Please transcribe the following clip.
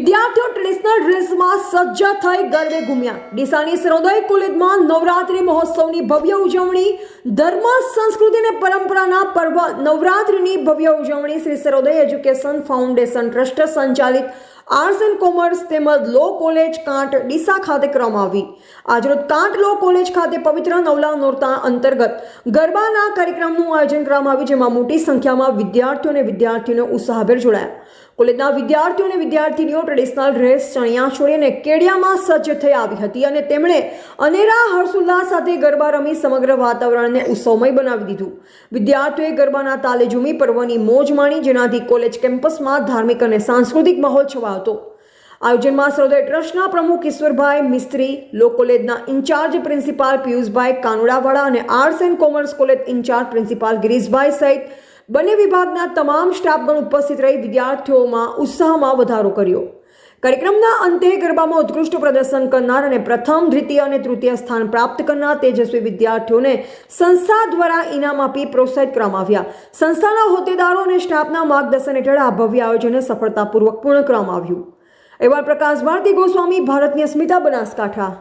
વિદ્યાર્થીઓ ટ્રેડિશનલ ડ્રેસમાં સજ્જ થઈ ગરબે ઘૂમ્યા ડીસાની સરોદય કોલેજમાં નવરાત્રી મહોત્સવની ભવ્ય ઉજવણી, ધર્મ, સંસ્કૃતિ અને પરંપરાના પર્વ નવરાત્રીની ભવ્ય ઉજવણી Shri Sarodaya education foundation trust સંચાલિત આર્ટ્સ એન્ડ કોમર્સ તેમજ લો કોલેજ કાંટ ડીસા ખાતે કરવામાં આવી. આજરોજ કાંટ લો કોલેજ ખાતે પવિત્ર નવલા નોરતા અંતર્ગત ગરબાના કાર્યક્રમનું આયોજન કરવામાં આવ્યું, જેમાં મોટી સંખ્યામાં વિદ્યાર્થીઓ અને વિદ્યાર્થીઓને ઉત્સાહભેર જોડાયા. કોલેજના વિદ્યાર્થીઓ અને વિદ્યાર્થીનીઓ ટ્રેડિશનલ ડ્રેસ ચણિયા ચોળી અને કેડિયામાં સજ્જ થઈ આવી હતી અને તેમણે અનેરા હર્ષોલ્લાસ સાથે ગરબા રમી સમગ્ર વાતાવરણને ઉત્સવમય બનાવી દીધું. વિદ્યાર્થીઓએ ગરબાના તાલે ઝૂમી પર્વની મોજ માણી, જેનાથી કોલેજ કેમ્પસમાં ધાર્મિક અને સાંસ્કૃતિક માહોલ છવાયો આયોજનમાં સર્વોદય ટ્રસ્ટના પ્રમુખ ઈશ્વરભાઈ મિસ્ત્રી લો કોલેજના ઇન્ચાર્જ પ્રિન્સિપાલ પિયુષભાઈ કાનુડાવાળા અને arts and commerce college incharge principal Girishbhai સહિત બંને વિભાગના તમામ સ્ટાફગણ ઉપસ્થિત રહી વિદ્યાર્થીઓમાં ઉત્સાહમાં વધારો કર્યો. કાર્યક્રમના અંતે ગરબામાં ઉત્કૃષ્ટ પ્રદર્શન કરનાર અને પ્રથમ, દ્વિતીય અને તૃતીય સ્થાન પ્રાપ્ત કરનાર તેજસ્વી વિદ્યાર્થીઓને સંસ્થા દ્વારા ઇનામ આપી પ્રોત્સાહિત કરવામાં આવ્યા. સંસ્થાના હોદ્દેદારો અને સ્ટાફના માર્ગદર્શન હેઠળ આ ભવ્ય આયોજનને સફળતાપૂર્વક પૂર્ણ કરવામાં આવ્યું. એવા પ્રકાશ ભારતી ગોસ્વામી, ભારતની અસ્મિતા બનાસકાંઠા.